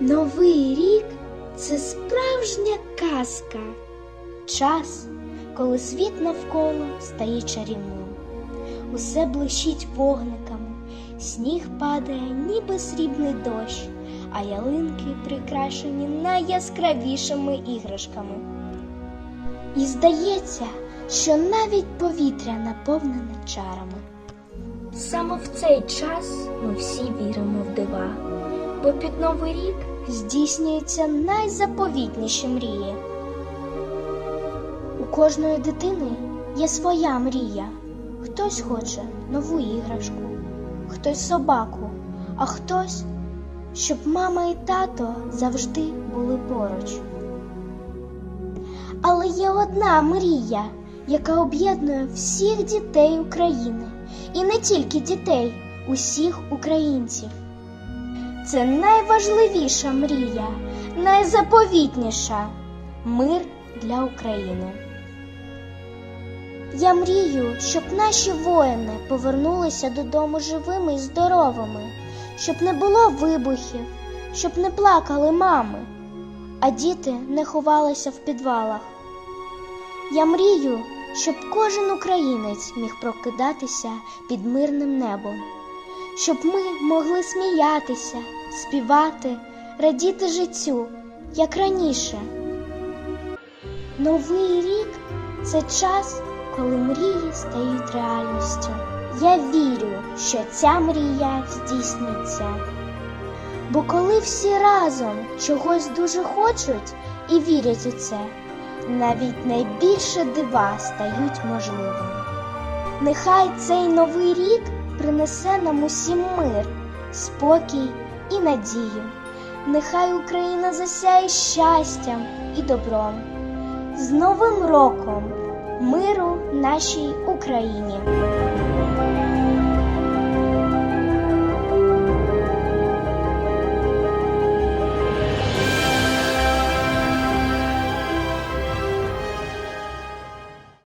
Новий рік це справжня казка. Час, коли світ навколо стає чарівним. Усе блищить вогниками, сніг падає, ніби срібний дощ, а ялинки прикрашені найяскравішими іграшками. І здається, що навіть повітря наповнене чарами. Саме в цей час ми всі віримо в дива, бо під Новий рік здійснюються найзаповітніші мрії. У кожної дитини є своя мрія. Хтось хоче нову іграшку, хтось собаку, а хтось, щоб мама і тато завжди були поруч. Але є одна мрія, яка об'єднує всіх дітей України, і не тільки дітей, усіх українців. Це найважливіша мрія, найзаповітніша мир для України. Я мрію, щоб наші воїни повернулися додому живими і здоровими, щоб не було вибухів, щоб не плакали мами, а діти не ховалися в підвалах. Я мрію, щоб кожен українець міг прокидатися під мирним небом, щоб ми могли сміятися, співати, радіти життю, як раніше. Новий рік це час, коли мрії стають реальністю. Я вірю, що ця мрія здійсниться. Бо коли всі разом чогось дуже хочуть і вірять у це, навіть найбільше дива стають можливими. Нехай цей новий рік принесе нам усім мир, спокій і надію. Нехай Україна засяє щастям і добром. З Новим роком! Миру нашій Україні!